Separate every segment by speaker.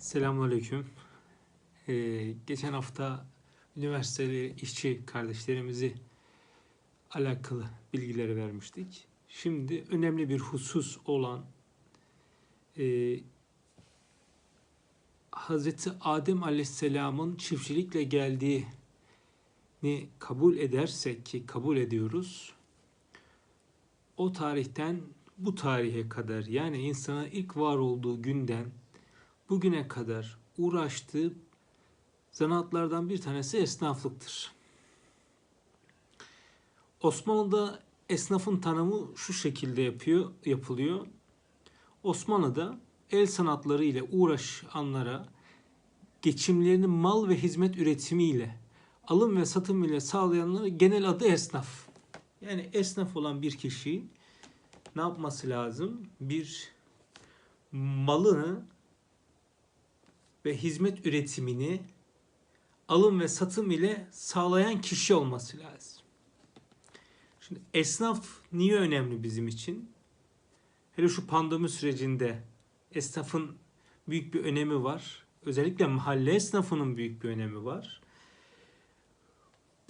Speaker 1: Selamünaleyküm. Ee, geçen hafta üniversiteli işçi kardeşlerimizi alakalı bilgileri vermiştik. Şimdi önemli bir husus olan e, Hazreti Adem Aleyhisselam'ın çiftçilikle geldiğini kabul edersek ki kabul ediyoruz. O tarihten bu tarihe kadar yani insana ilk var olduğu günden bugüne kadar uğraştığı zanaatlardan bir tanesi esnaflıktır. Osmanlı'da esnafın tanımı şu şekilde yapıyor, yapılıyor. Osmanlı'da el sanatları ile uğraşanlara geçimlerini mal ve hizmet üretimiyle, alım ve satım ile sağlayanlara genel adı esnaf. Yani esnaf olan bir kişi ne yapması lazım? Bir malını ve hizmet üretimini alım ve satım ile sağlayan kişi olması lazım. Şimdi esnaf niye önemli bizim için? Hele şu pandemi sürecinde esnafın büyük bir önemi var. Özellikle mahalle esnafının büyük bir önemi var.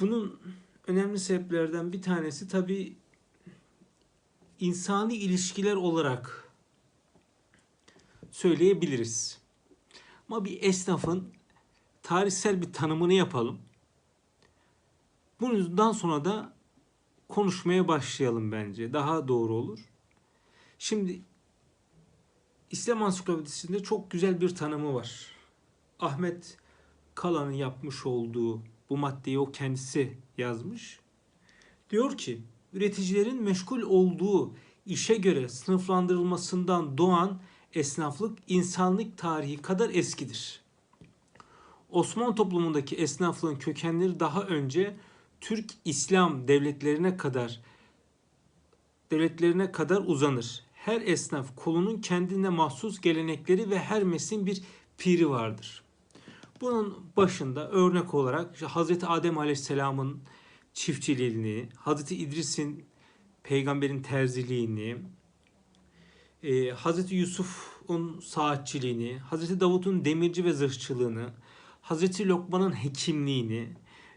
Speaker 1: Bunun önemli sebeplerden bir tanesi tabii insani ilişkiler olarak söyleyebiliriz. Ama bir esnafın tarihsel bir tanımını yapalım. Bundan sonra da konuşmaya başlayalım bence. Daha doğru olur. Şimdi İslam Ansiklopedisi'nde çok güzel bir tanımı var. Ahmet Kalan'ın yapmış olduğu bu maddeyi o kendisi yazmış. Diyor ki üreticilerin meşgul olduğu işe göre sınıflandırılmasından doğan esnaflık insanlık tarihi kadar eskidir. Osmanlı toplumundaki esnaflığın kökenleri daha önce Türk İslam devletlerine kadar devletlerine kadar uzanır. Her esnaf kolunun kendine mahsus gelenekleri ve her mesleğin bir piri vardır. Bunun başında örnek olarak Hazreti Adem Aleyhisselam'ın çiftçiliğini, Hazreti İdris'in peygamberin terziliğini, e, Hazreti Yusuf'un saatçiliğini, Hazreti Davut'un demirci ve zırhçılığını, Hazreti Lokman'ın hekimliğini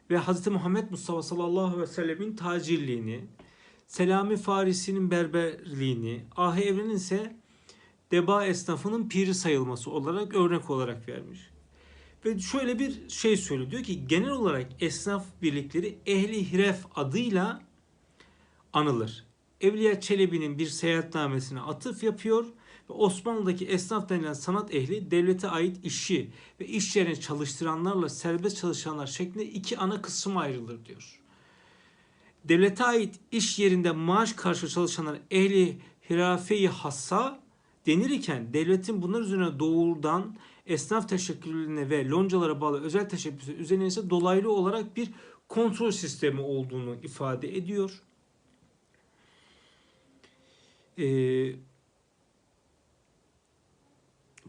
Speaker 1: ve Hazreti Muhammed Mustafa sallallahu aleyhi ve sellemin tacirliğini, Selami Farisi'nin berberliğini, Ahi Evren'in ise deba esnafının piri sayılması olarak örnek olarak vermiş. Ve şöyle bir şey söylüyor. Diyor ki genel olarak esnaf birlikleri ehli hiref adıyla anılır. Evliya Çelebi'nin bir seyahatnamesine atıf yapıyor ve Osmanlı'daki esnaf denilen sanat ehli devlete ait işi ve iş yerine çalıştıranlarla serbest çalışanlar şeklinde iki ana kısım ayrılır diyor. Devlete ait iş yerinde maaş karşı çalışanlar ehli hirafe-i hassa denirken devletin bunlar üzerine doğrudan esnaf teşekkürlerine ve loncalara bağlı özel teşebbüsü üzerine ise dolaylı olarak bir kontrol sistemi olduğunu ifade ediyor. Ee,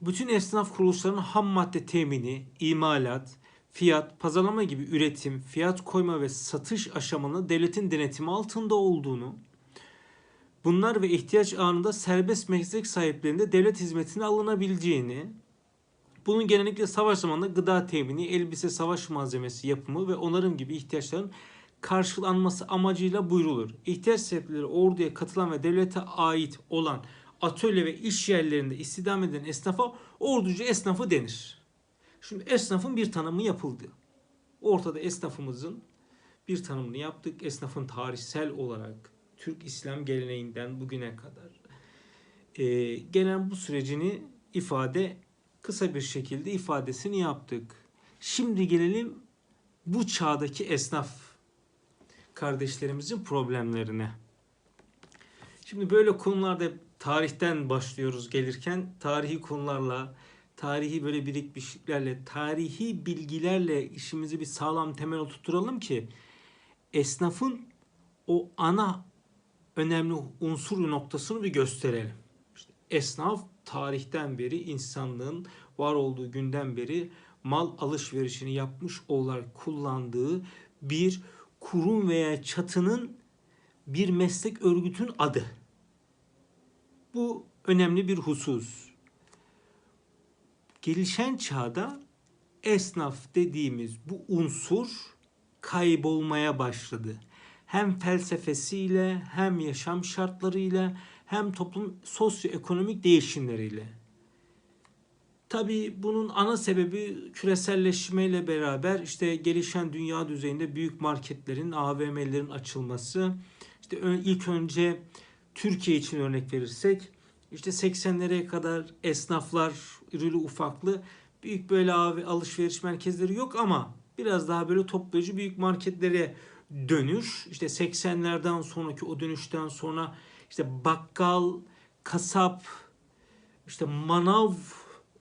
Speaker 1: bütün esnaf kuruluşlarının ham madde temini, imalat, fiyat, pazarlama gibi üretim, fiyat koyma ve satış aşamalarında devletin denetimi altında olduğunu, bunlar ve ihtiyaç anında serbest meslek sahiplerinde devlet hizmetine alınabileceğini, bunun genellikle savaş zamanında gıda temini, elbise, savaş malzemesi yapımı ve onarım gibi ihtiyaçların karşılanması amacıyla buyrulur. İhtiyaç sahipleri orduya katılan ve devlete ait olan atölye ve iş yerlerinde istihdam eden esnafa orducu esnafı denir. Şimdi esnafın bir tanımı yapıldı. Ortada esnafımızın bir tanımını yaptık. Esnafın tarihsel olarak Türk İslam geleneğinden bugüne kadar e, gelen bu sürecini ifade kısa bir şekilde ifadesini yaptık. Şimdi gelelim bu çağdaki esnaf kardeşlerimizin problemlerine. Şimdi böyle konularda tarihten başlıyoruz gelirken tarihi konularla, tarihi böyle birikmişliklerle, tarihi bilgilerle işimizi bir sağlam temel oturtturalım ki esnafın o ana önemli unsur noktasını bir gösterelim. İşte esnaf tarihten beri insanlığın var olduğu günden beri mal alışverişini yapmış olarak kullandığı bir kurum veya çatının bir meslek örgütün adı. Bu önemli bir husus. Gelişen çağda esnaf dediğimiz bu unsur kaybolmaya başladı. Hem felsefesiyle, hem yaşam şartlarıyla, hem toplum sosyoekonomik değişimleriyle. Tabii bunun ana sebebi küreselleşmeyle beraber işte gelişen dünya düzeyinde büyük marketlerin, AVM'lerin açılması. İşte ilk önce Türkiye için örnek verirsek işte 80'lere kadar esnaflar irili ufaklı büyük böyle alışveriş merkezleri yok ama biraz daha böyle toplayıcı büyük marketlere dönüş. İşte 80'lerden sonraki o dönüşten sonra işte bakkal, kasap, işte manav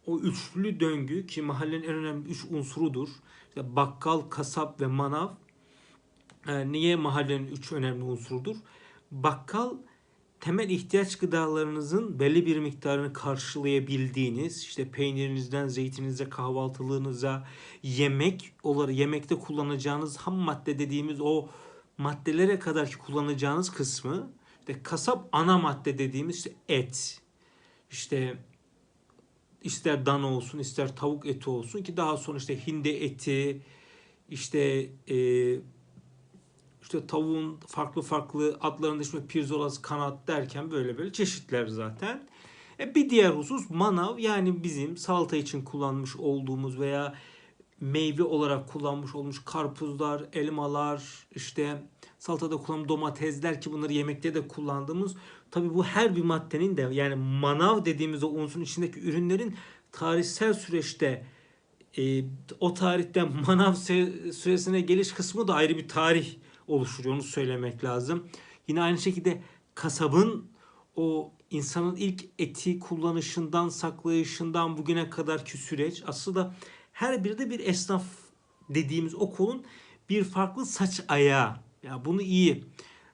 Speaker 1: o üçlü döngü ki mahallenin en önemli üç unsurudur. İşte bakkal, kasap ve manav. Ee, niye mahallenin üç önemli unsurudur? Bakkal temel ihtiyaç gıdalarınızın belli bir miktarını karşılayabildiğiniz işte peynirinizden zeytininize kahvaltılığınıza yemek olarak yemekte kullanacağınız ham madde dediğimiz o maddelere kadar ki kullanacağınız kısmı işte kasap ana madde dediğimiz işte et işte ister dana olsun ister tavuk eti olsun ki daha sonra işte hindi eti işte e, işte tavuğun farklı farklı adlarında işte pirzolası kanat derken böyle böyle çeşitler zaten. E bir diğer husus manav yani bizim salata için kullanmış olduğumuz veya meyve olarak kullanmış olmuş karpuzlar, elmalar, işte salatada kullanılan domatesler ki bunları yemekte de kullandığımız tabi bu her bir maddenin de yani manav dediğimiz o unsurun içindeki ürünlerin tarihsel süreçte e, o tarihten manav süresine geliş kısmı da ayrı bir tarih oluşturuyor onu söylemek lazım. Yine aynı şekilde kasabın o insanın ilk eti kullanışından, saklayışından bugüne kadarki süreç aslında her biri de bir esnaf dediğimiz o kolun bir farklı saç ayağı. Ya bunu iyi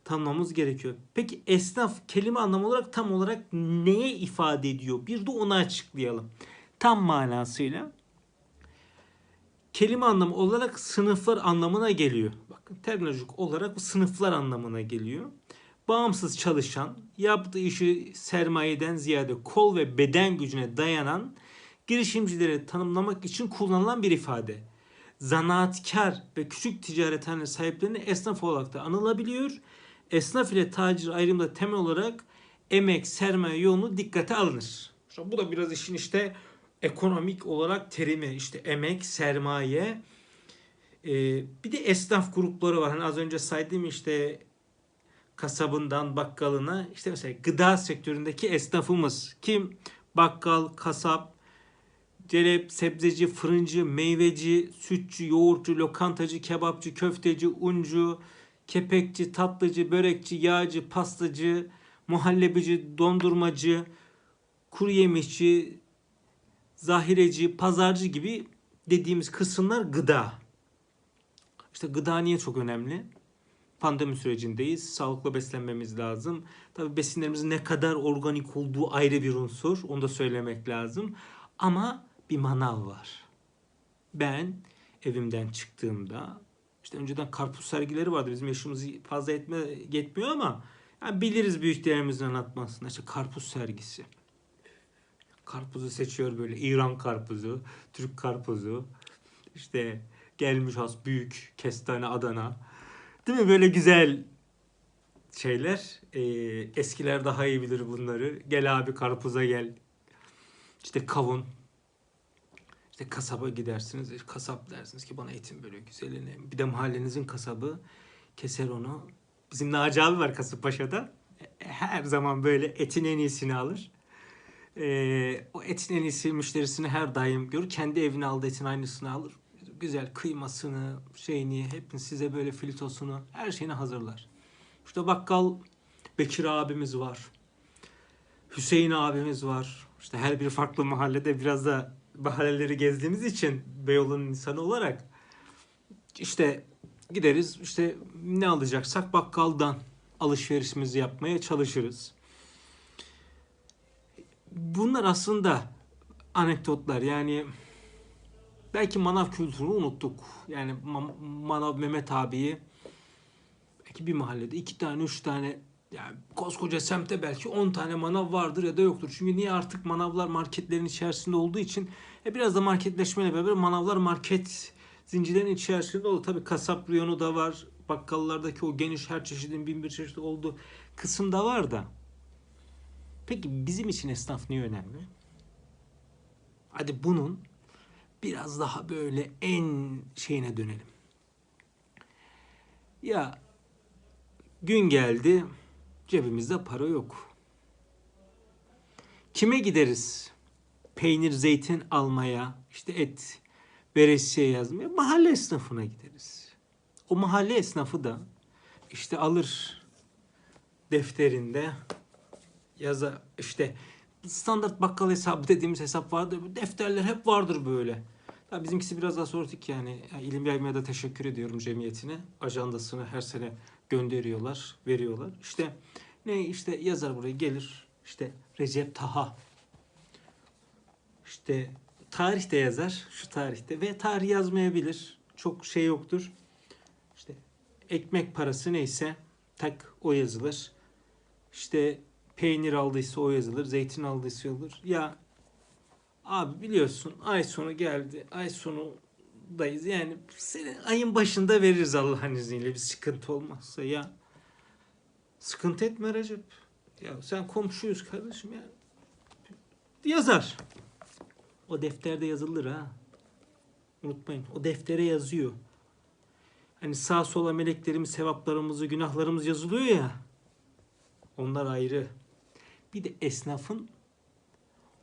Speaker 1: tanımlamamız gerekiyor. Peki esnaf kelime anlamı olarak tam olarak neye ifade ediyor? Bir de onu açıklayalım. Tam manasıyla kelime anlamı olarak sınıflar anlamına geliyor. Bakın terminolojik olarak sınıflar anlamına geliyor. Bağımsız çalışan, yaptığı işi sermayeden ziyade kol ve beden gücüne dayanan girişimcileri tanımlamak için kullanılan bir ifade. Zanaatkar ve küçük ticarethane sahiplerine esnaf olarak da anılabiliyor. Esnaf ile tacir ayrımında temel olarak emek, sermaye yoğunluğu dikkate alınır. İşte bu da biraz işin işte ekonomik olarak terimi işte emek, sermaye. Ee, bir de esnaf grupları var. Hani az önce saydığım işte kasabından bakkalına işte mesela gıda sektöründeki esnafımız kim? Bakkal, kasap, celep, sebzeci, fırıncı, meyveci, sütçü, yoğurtçu, lokantacı, kebapçı, köfteci, uncu, kepekçi, tatlıcı, börekçi, yağcı, pastacı, muhallebici, dondurmacı, kuru yemişçi, zahireci, pazarcı gibi dediğimiz kısımlar gıda. İşte gıda niye çok önemli? Pandemi sürecindeyiz. Sağlıklı beslenmemiz lazım. Tabii besinlerimizin ne kadar organik olduğu ayrı bir unsur. Onu da söylemek lazım. Ama bir manav var. Ben evimden çıktığımda işte önceden karpuz sergileri vardı. Bizim yaşımız fazla etme, yetmiyor ama yani biliriz büyüklerimizin anlatmasında. İşte karpuz sergisi. Karpuzu seçiyor böyle. İran karpuzu, Türk karpuzu. İşte gelmiş has büyük kestane Adana. Değil mi böyle güzel şeyler. Ee, eskiler daha iyi bilir bunları. Gel abi karpuza gel. İşte kavun. İşte kasaba gidersiniz. Kasap dersiniz ki bana etin böyle güzelini. Bir de mahallenizin kasabı keser onu. Bizim Naci abi var Kasımpaşa'da. Her zaman böyle etin en iyisini alır. Ee, o etin en iyisi müşterisini her daim görür. Kendi evine aldığı etin aynısını alır. Güzel kıymasını, şeyini, hepsini size böyle filitosunu, her şeyini hazırlar. İşte bakkal Bekir abimiz var. Hüseyin abimiz var. İşte her bir farklı mahallede biraz da mahalleleri gezdiğimiz için Beyoğlu'nun insanı olarak işte gideriz işte ne alacaksak bakkaldan alışverişimizi yapmaya çalışırız. Bunlar aslında anekdotlar yani belki manav kültürünü unuttuk. Yani Ma- manav Mehmet abiyi belki bir mahallede iki tane üç tane Yani koskoca semtte belki 10 tane manav vardır ya da yoktur. Çünkü niye artık manavlar marketlerin içerisinde olduğu için e biraz da marketleşmeyle beraber manavlar market zincirlerin içerisinde oldu. Tabii kasap reyonu da var. Bakkallardaki o geniş her çeşidin bin bir çeşit olduğu kısımda var da. Peki bizim için esnaf niye önemli? Hadi bunun biraz daha böyle en şeyine dönelim. Ya gün geldi cebimizde para yok. Kime gideriz? Peynir, zeytin almaya, işte et, veresiye yazmaya. Mahalle esnafına gideriz. O mahalle esnafı da işte alır defterinde yaza işte standart bakkal hesabı dediğimiz hesap vardır. Defterler hep vardır böyle. Tabii bizimkisi biraz daha sorduk yani. yani İlim Yaymaya da teşekkür ediyorum cemiyetine. Ajandasını her sene gönderiyorlar, veriyorlar. İşte ne işte yazar buraya gelir. İşte Recep Taha. İşte tarih de yazar şu tarihte ve tarih yazmayabilir. Çok şey yoktur. İşte ekmek parası neyse tak o yazılır. İşte peynir aldıysa o yazılır, zeytin aldıysa olur. Ya abi biliyorsun ay sonu geldi. Ay sonundayız. Yani senin ayın başında veririz Allah'ın izniyle bir sıkıntı olmazsa ya. Sıkıntı etme Recep. Ya sen komşuyuz kardeşim ya. Yazar. O defterde yazılır ha. Unutmayın. O deftere yazıyor. Hani sağ sola meleklerimiz, sevaplarımızı, günahlarımız yazılıyor ya. Onlar ayrı. Bir de esnafın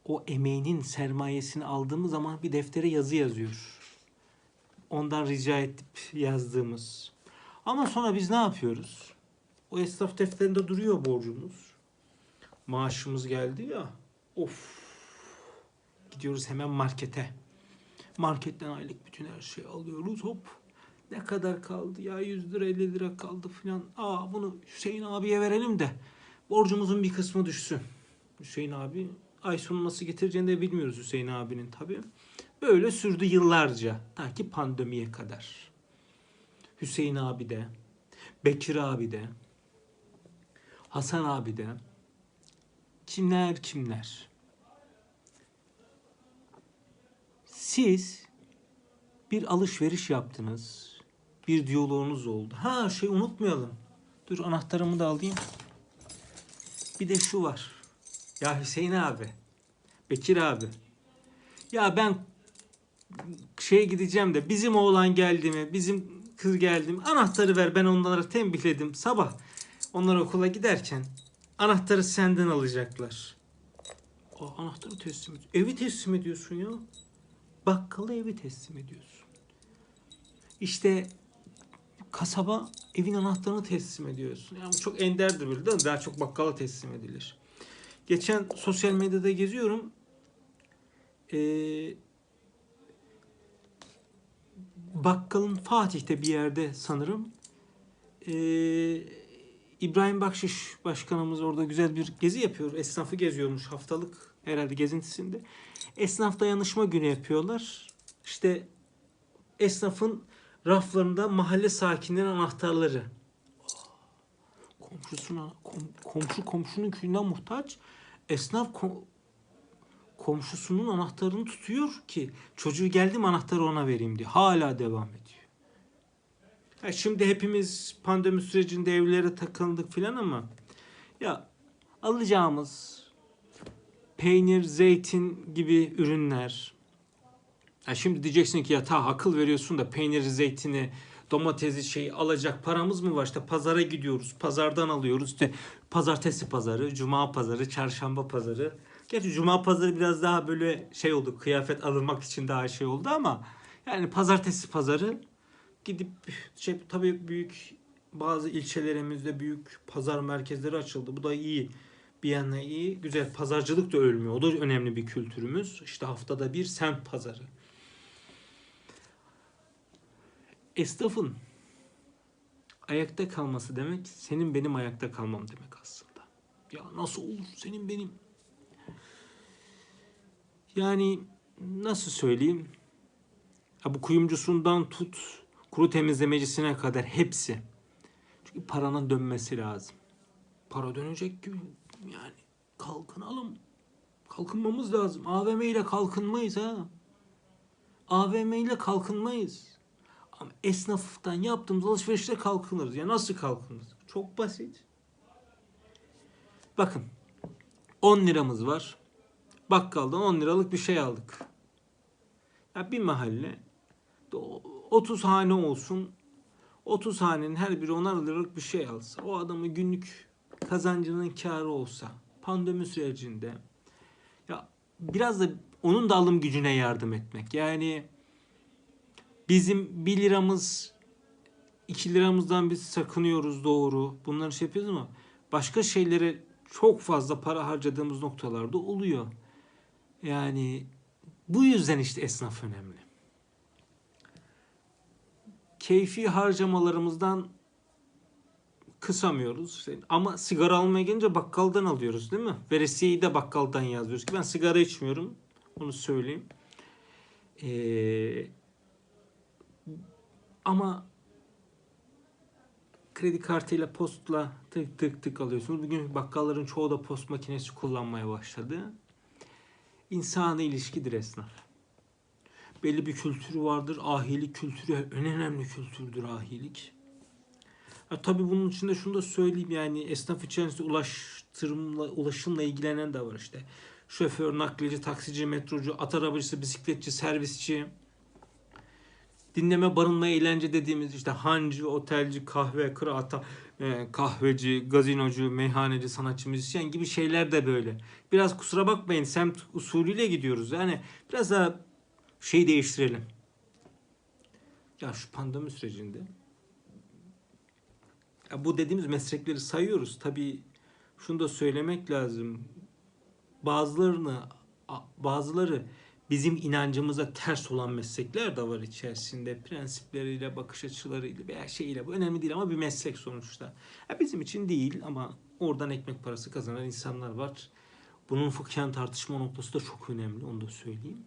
Speaker 1: o emeğinin sermayesini aldığımız zaman bir deftere yazı yazıyor. Ondan rica edip yazdığımız. Ama sonra biz ne yapıyoruz? O esnaf defterinde duruyor borcumuz. Maaşımız geldi ya. Of. Gidiyoruz hemen markete. Marketten aylık bütün her şeyi alıyoruz. Hop. Ne kadar kaldı ya 100 lira 50 lira kaldı filan. Aa bunu Hüseyin abiye verelim de borcumuzun bir kısmı düşsün. Hüseyin abi ay sonu nasıl getireceğini de bilmiyoruz Hüseyin abinin tabii. Böyle sürdü yıllarca ta ki pandemiye kadar. Hüseyin abi de, Bekir abi de, Hasan abi de, kimler kimler. Siz bir alışveriş yaptınız. Bir diyaloğunuz oldu. Ha şey unutmayalım. Dur anahtarımı da alayım. Bir de şu var. Ya Hüseyin abi. Bekir abi. Ya ben şeye gideceğim de bizim oğlan geldi mi? Bizim kız geldi mi? Anahtarı ver ben onlara tembihledim. Sabah onlar okula giderken anahtarı senden alacaklar. O anahtarı teslim ediyorsun. Evi teslim ediyorsun ya. Bakkalı evi teslim ediyorsun. İşte kasaba evin anahtarını teslim ediyorsun. Yani bu çok enderdir böyle değil mi? Daha çok bakkala teslim edilir. Geçen sosyal medyada geziyorum. Ee, bakkalın Fatih'te bir yerde sanırım. Ee, İbrahim Bakşiş başkanımız orada güzel bir gezi yapıyor. Esnafı geziyormuş haftalık herhalde gezintisinde. Esnaf dayanışma günü yapıyorlar. İşte esnafın raflarında mahalle sakinlerinin anahtarları. Komşusuna, kom- komşu komşunun köyünden muhtaç. Esnaf ko- komşusunun anahtarını tutuyor ki çocuğu geldi mi anahtarı ona vereyim diye. Hala devam ediyor. Ya şimdi hepimiz pandemi sürecinde evlere takıldık filan ama ya alacağımız peynir, zeytin gibi ürünler. Ya şimdi diyeceksin ki ya ta akıl veriyorsun da peynir, zeytini, domatesi şey alacak paramız mı var? İşte pazara gidiyoruz. Pazardan alıyoruz. İşte pazartesi pazarı, cuma pazarı, çarşamba pazarı. Gerçi cuma pazarı biraz daha böyle şey oldu. Kıyafet alınmak için daha şey oldu ama yani pazartesi pazarı gidip şey tabii büyük bazı ilçelerimizde büyük pazar merkezleri açıldı. Bu da iyi. Bir yana iyi. Güzel. Pazarcılık da ölmüyor. O da önemli bir kültürümüz. İşte haftada bir semt pazarı. Esnafın ayakta kalması demek senin benim ayakta kalmam demek aslında. Ya nasıl olur senin benim? Yani nasıl söyleyeyim? Ha bu kuyumcusundan tut kuru temizlemecisine kadar hepsi. Çünkü paranın dönmesi lazım. para dönecek gibi. Yani kalkınalım. Kalkınmamız lazım. AVM ile kalkınmayız ha. AVM ile kalkınmayız. Ama esnaftan yaptığımız alışverişle kalkınırız. Ya nasıl kalkınırız? Çok basit. Bakın 10 liramız var. Bakkaldan 10 liralık bir şey aldık. Ya bir mahalle 30 hane olsun. 30 hanenin her biri 10'ar liralık bir şey alsa. O adamın günlük kazancının karı olsa. Pandemi sürecinde ya biraz da onun da alım gücüne yardım etmek. Yani bizim 1 liramız 2 liramızdan biz sakınıyoruz doğru. Bunları şey yapıyoruz ama başka şeylere çok fazla para harcadığımız noktalarda oluyor. Yani bu yüzden işte esnaf önemli. Keyfi harcamalarımızdan kısamıyoruz. Ama sigara almaya gelince bakkaldan alıyoruz değil mi? Veresiyeyi de bakkaldan yazıyoruz ki ben sigara içmiyorum. Onu söyleyeyim. Ee, ama kredi kartıyla postla tık tık tık alıyorsunuz. Bugün bakkalların çoğu da post makinesi kullanmaya başladı. İnsani ilişkidir esnaf. Belli bir kültürü vardır. Ahilik kültürü en önemli kültürdür ahilik. Ha, tabii bunun içinde şunu da söyleyeyim yani esnaf içerisinde ulaştırımla, ulaşımla ilgilenen de var işte. Şoför, nakliyeci, taksici, metrocu, at arabacısı, bisikletçi, servisçi. Dinleme, barınma, eğlence dediğimiz işte hancı, otelci, kahve, kıraata, e, kahveci, gazinocu, meyhaneci, sanatçı, müzisyen gibi şeyler de böyle. Biraz kusura bakmayın semt usulüyle gidiyoruz. Yani biraz daha şey değiştirelim. Ya şu pandemi sürecinde ya bu dediğimiz meslekleri sayıyoruz. Tabii şunu da söylemek lazım. Bazılarını bazıları bizim inancımıza ters olan meslekler de var içerisinde. Prensipleriyle, bakış açılarıyla veya şeyiyle. Bu önemli değil ama bir meslek sonuçta. Ya bizim için değil ama oradan ekmek parası kazanan insanlar var. Bunun fıkhen tartışma noktası da çok önemli. Onu da söyleyeyim.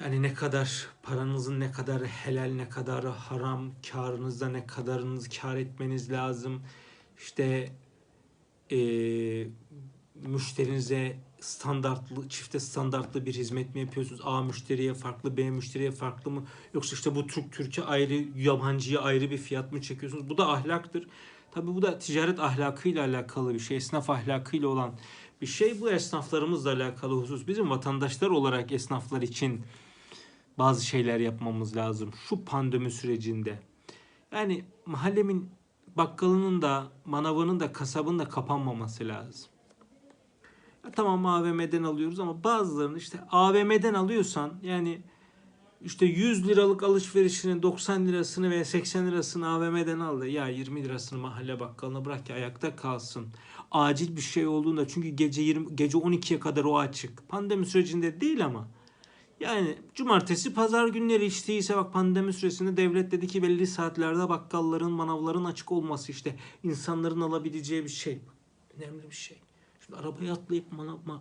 Speaker 1: Yani ne kadar paranızın ne kadar helal ne kadar haram karınızda ne kadarınız kar etmeniz lazım. İşte e, müşterinize standartlı çifte standartlı bir hizmet mi yapıyorsunuz? A müşteriye farklı, B müşteriye farklı mı? Yoksa işte bu Türk Türk'e ayrı, yabancıya ayrı bir fiyat mı çekiyorsunuz? Bu da ahlaktır. Tabii bu da ticaret ahlakıyla alakalı bir şey, esnaf ahlakıyla olan bir şey. Bu esnaflarımızla alakalı husus. Bizim vatandaşlar olarak esnaflar için bazı şeyler yapmamız lazım şu pandemi sürecinde. Yani mahallemin bakkalının da manavının da kasabının da kapanmaması lazım. Ya tamam AVM'den alıyoruz ama bazılarını işte AVM'den alıyorsan yani işte 100 liralık alışverişinin 90 lirasını veya 80 lirasını AVM'den al da ya 20 lirasını mahalle bakkalına bırak ki ayakta kalsın. Acil bir şey olduğunda çünkü gece 20 gece 12'ye kadar o açık. Pandemi sürecinde değil ama yani cumartesi pazar günleri işte ise bak pandemi süresinde devlet dedi ki belli saatlerde bakkalların manavların açık olması işte insanların alabileceği bir şey. Önemli bir şey. Şimdi arabaya atlayıp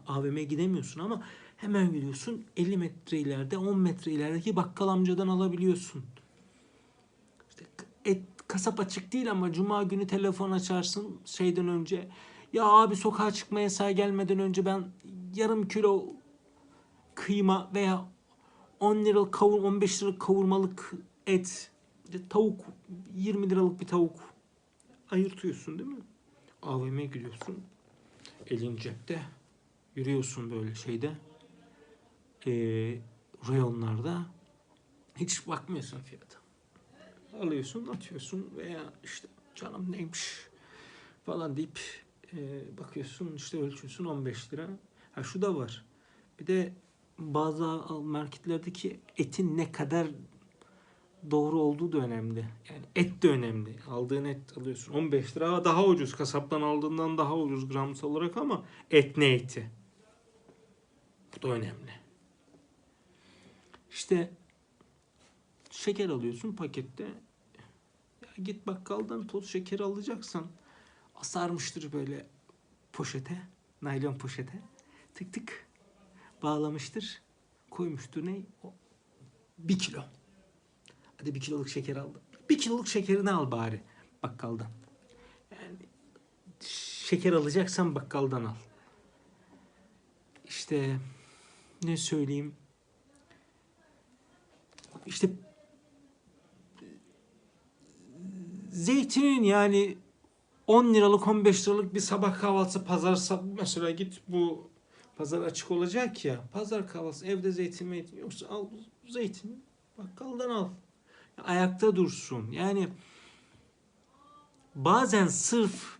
Speaker 1: AVM'ye gidemiyorsun ama hemen gidiyorsun 50 metre ileride 10 metre ilerideki bakkal amcadan alabiliyorsun. İşte et, kasap açık değil ama cuma günü telefon açarsın şeyden önce. Ya abi sokağa çıkma yasağı gelmeden önce ben yarım kilo kıyma veya 10 liralık kavur 15 liralık kavurmalık et tavuk 20 liralık bir tavuk ayırtıyorsun değil mi? AVM'ye gidiyorsun. Elin cepte. Yürüyorsun böyle şeyde. E, reyonlarda. Hiç bakmıyorsun fiyata. Alıyorsun atıyorsun veya işte canım neymiş falan deyip e, bakıyorsun işte ölçüyorsun 15 lira. Ha şu da var. Bir de bazı marketlerdeki etin ne kadar doğru olduğu da önemli. Yani et de önemli. Aldığın et alıyorsun. 15 lira daha ucuz. Kasaptan aldığından daha ucuz gramsal olarak ama et ne eti? Bu da önemli. İşte şeker alıyorsun pakette. Ya git bakkaldan toz şeker alacaksan asarmıştır böyle poşete, naylon poşete. Tık tık bağlamıştır. Koymuştur ne? O, bir kilo. Hadi bir kiloluk şeker aldım. Bir kiloluk şekerini al bari bakkaldan. Yani şeker alacaksan bakkaldan al. İşte ne söyleyeyim? İşte zeytinin yani 10 liralık 15 liralık bir sabah kahvaltısı pazar mesela git bu pazar açık olacak ya pazar kahvaltısı evde zeytin meytin yoksa al zeytin bakkaldan al ayakta dursun yani bazen sırf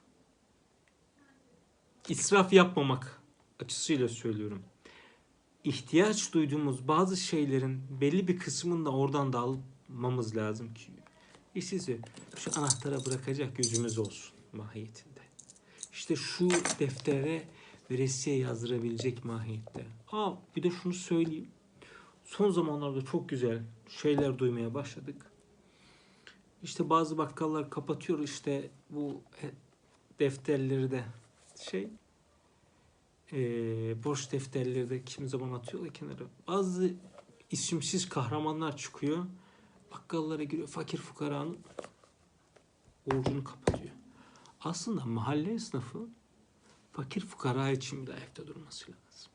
Speaker 1: israf yapmamak açısıyla söylüyorum ihtiyaç duyduğumuz bazı şeylerin belli bir kısmını da oradan da almamız lazım ki işte şu anahtara bırakacak gözümüz olsun mahiyetinde. İşte şu deftere veresiye yazdırabilecek mahiyette. Aa bir de şunu söyleyeyim. Son zamanlarda çok güzel şeyler duymaya başladık. İşte bazı bakkallar kapatıyor işte bu defterleri de şey eee borç defterleri de kimi zaman atıyorlar kenara. Bazı isimsiz kahramanlar çıkıyor. Bakkallara giriyor. Fakir fukaranın borcunu kapatıyor. Aslında mahalle esnafı fakir fukara için de ayakta durması lazım.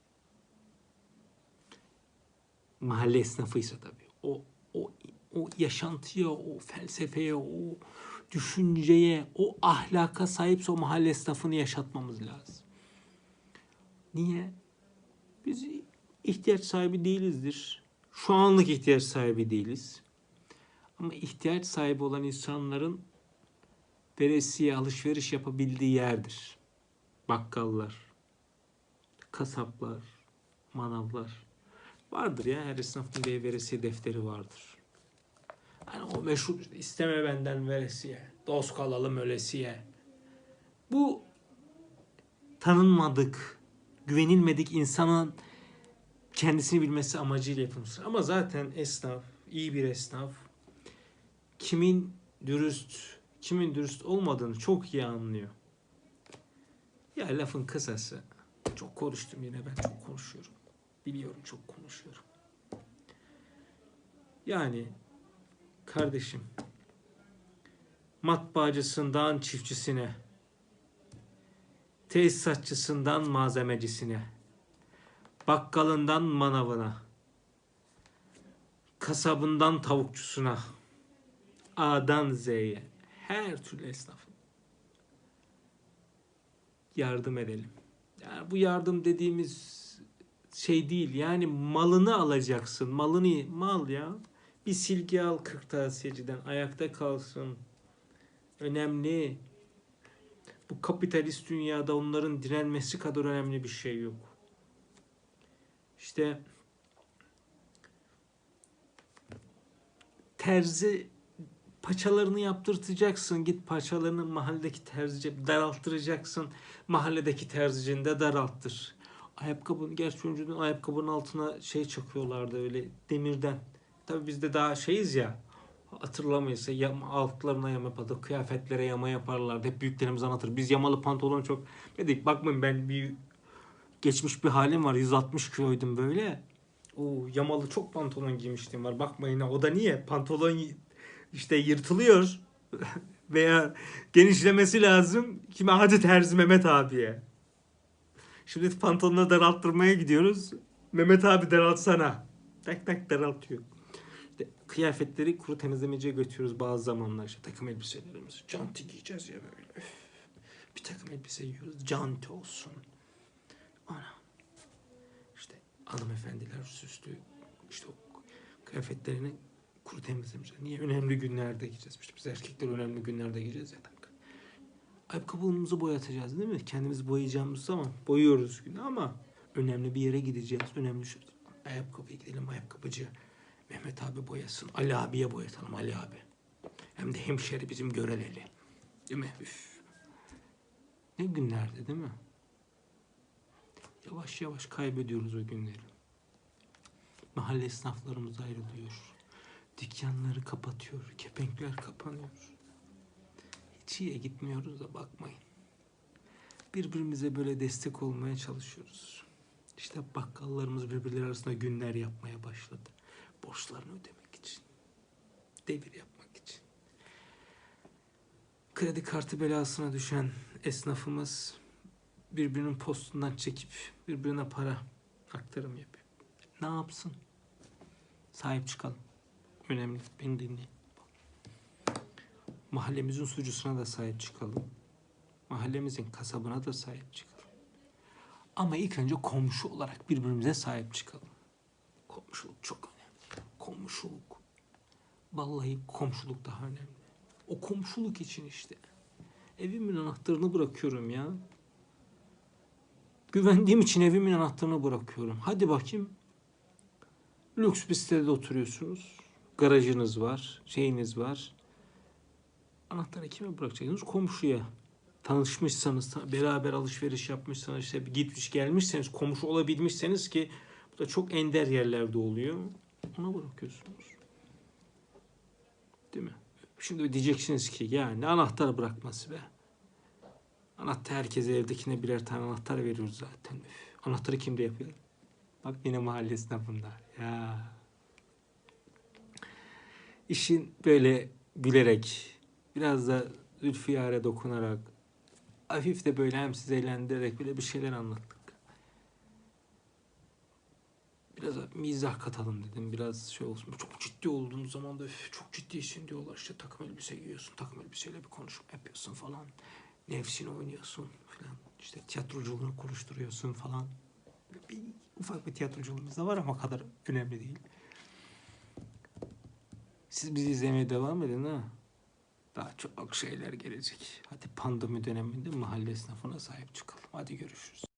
Speaker 1: Mahalle esnafıysa tabii. O, o, o yaşantıya, o felsefeye, o düşünceye, o ahlaka sahipse o mahalle esnafını yaşatmamız lazım. Niye? Biz ihtiyaç sahibi değilizdir. Şu anlık ihtiyaç sahibi değiliz. Ama ihtiyaç sahibi olan insanların veresiye alışveriş yapabildiği yerdir. Bakkallar, kasaplar, manavlar. Vardır ya her esnafın bir veresiye defteri vardır. Hani o meşhur isteme benden veresiye, dost kalalım ölesiye. Bu tanınmadık, güvenilmedik insanın kendisini bilmesi amacıyla yapılmıştır. Ama zaten esnaf, iyi bir esnaf kimin dürüst, kimin dürüst olmadığını çok iyi anlıyor. Ya lafın kısası. Çok konuştum yine ben çok konuşuyorum. Biliyorum çok konuşuyorum. Yani kardeşim matbaacısından çiftçisine tesisatçısından malzemecisine bakkalından manavına kasabından tavukçusuna A'dan Z'ye her türlü esnafın yardım edelim. Yani bu yardım dediğimiz şey değil. Yani malını alacaksın. Malını mal ya. Bir silgi al kırtasiyeciden ayakta kalsın. Önemli. Bu kapitalist dünyada onların direnmesi kadar önemli bir şey yok. İşte terzi paçalarını yaptırtacaksın. Git paçalarını mahalledeki terzice daralttıracaksın. Mahalledeki terzicini de daralttır. Ayakkabının, gerçi önceden ayakkabının altına şey çakıyorlardı öyle demirden. Tabii biz de daha şeyiz ya hatırlamayız. Yama, altlarına yama yapardı. Kıyafetlere yama yaparlardı. Hep büyüklerimiz anlatır. Biz yamalı pantolon çok dedik. Bakmayın ben bir geçmiş bir halim var. 160 kiloydum böyle. O yamalı çok pantolon giymiştim var. Bakmayın o da niye? Pantolon işte yırtılıyor veya genişlemesi lazım. Kime hadi terzi Mehmet abiye. Şimdi pantolonu daralttırmaya gidiyoruz. Mehmet abi daraltsana. Tak tak daraltıyor. İşte kıyafetleri kuru temizlemeciye götürüyoruz bazı zamanlar. İşte takım elbiselerimiz. Canti giyeceğiz ya böyle. Üf. Bir takım elbise giyiyoruz. Canti olsun. Ana. İşte hanımefendiler süslü. İşte o kıyafetlerini kuru temizlemeyeceğiz. Niye? Önemli günlerde giyeceğiz. İşte biz erkekler önemli günlerde giyeceğiz ya. Ayakkabımızı boyatacağız değil mi? Kendimizi boyayacağımız zaman boyuyoruz günü ama önemli bir yere gideceğiz. Önemli şu. Ayakkabıya gidelim ayakkabıcı. Mehmet abi boyasın. Ali abiye boyatalım Ali abi. Hem de hemşeri bizim göreleli. Değil mi? Üf. Ne günlerdi değil mi? Yavaş yavaş kaybediyoruz o günleri. Mahalle esnaflarımız ayrılıyor. Dükkanları kapatıyor. Kepenkler kapanıyor. İyiye gitmiyoruz da bakmayın. Birbirimize böyle destek olmaya çalışıyoruz. İşte bakkallarımız birbirleri arasında günler yapmaya başladı. Borçlarını ödemek için. Devir yapmak için. Kredi kartı belasına düşen esnafımız birbirinin postundan çekip birbirine para aktarım yapıyor. Ne yapsın? Sahip çıkalım. Önemli. Beni dinleyin. Mahallemizin sucusuna da sahip çıkalım. Mahallemizin kasabına da sahip çıkalım. Ama ilk önce komşu olarak birbirimize sahip çıkalım. Komşuluk çok önemli. Komşuluk. Vallahi komşuluk daha önemli. O komşuluk için işte. Evimin anahtarını bırakıyorum ya. Güvendiğim için evimin anahtarını bırakıyorum. Hadi bakayım. Lüks bir sitede oturuyorsunuz. Garajınız var, şeyiniz var. Anahtarı kime bırakacaksınız? Komşuya. Tanışmışsanız, ta- beraber alışveriş yapmışsanız, işte gitmiş gelmişseniz, komşu olabilmişseniz ki bu da çok ender yerlerde oluyor. Ona bırakıyorsunuz. Değil mi? Şimdi diyeceksiniz ki ya ne anahtar bırakması be. Anahtar herkese evdekine birer tane anahtar veriyoruz zaten. Üf, anahtarı kimde yapıyor? Bak yine mahalle esnafında. Ya. İşin böyle gülerek, biraz da Zülfiyar'e dokunarak, hafif de böyle hem sizi eğlendirerek böyle bir şeyler anlattık. Biraz mizah katalım dedim. Biraz şey olsun. Çok ciddi olduğumuz zaman da "Üf, çok ciddisin diyorlar. İşte takım elbise giyiyorsun. Takım elbiseyle bir konuşma yapıyorsun falan. Nefsini oynuyorsun falan. İşte tiyatroculuğunu konuşturuyorsun falan. Bir, ufak bir tiyatroculuğumuz da var ama kadar önemli değil. Siz bizi izlemeye devam edin ha. Daha çok şeyler gelecek. Hadi pandemi döneminde mahalle esnafına sahip çıkalım. Hadi görüşürüz.